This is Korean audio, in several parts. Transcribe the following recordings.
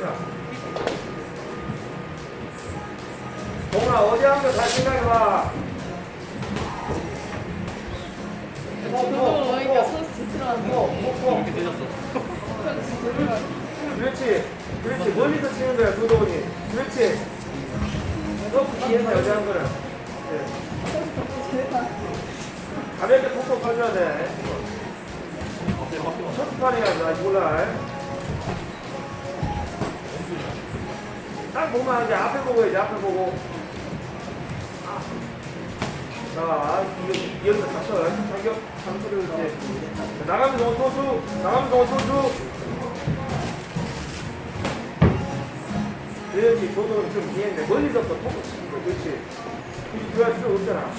자. 동아 어디 한번 잘 생각해봐. 저도 그러니까 소스 들어가는 거. 이렇게 되셨어. 그렇지. 그렇지. 멀리서 치는 거야, 도도원이. 그렇지. 너무 뒤에서 여자 한 거는. 네. 가볍게 톡톡 가줘야 돼. 첫 판이야, 아직 몰라. 딱 보면 이제 앞에 보고 이제 앞에 보고. 자, 이- 여기서 잡혀. 자격, 장소를 이제. 나가면 동원 소수, 나가면 동원 소수. 그래야지 저도 좀 이해했네. 멀리서부터 톡톡 치는 거, 그렇지. 이 들어갈 필요 없잖아.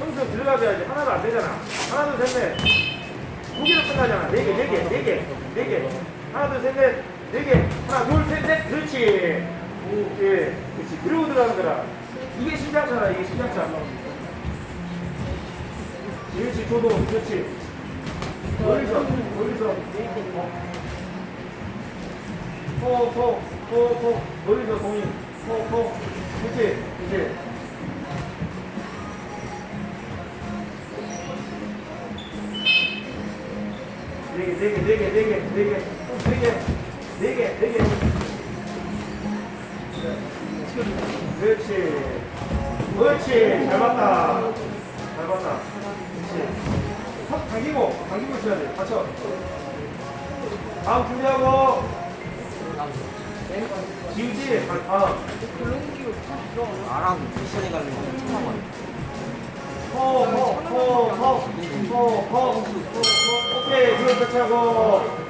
평소 들어가줘야지. 하나도 안 되잖아. 하나, 둘, 셋, 넷. 두 개로 끝나잖아. 네 개, 네 개, 네 개, 네 개. 하나, 둘, 셋, 넷. 네 개. 하나, 둘, 셋, 넷. 그렇지. 예. 그렇지. 그러고 들어가는 거라. 이게 심장차라, 이게 심장차. 그렇지, 조도. 그렇지. 멀리서, 멀리서. 포, 포, 포, 포. 멀리서 공인. 포, 포. 그렇지. 이제. 네 개, 네 네 개, 네 개. 그렇지. 그렇지. 잘 봤다. 잘 봤다. 그렇지. 턱 당기고, 당기고 있어야 돼. 받쳐. 다음 준비하고. 지우지? 아, 다음. 나랑 미션에 가는 거 처음 포, 포, 포, 포, 포, 포, 포. 오케이, 이거 터치하고.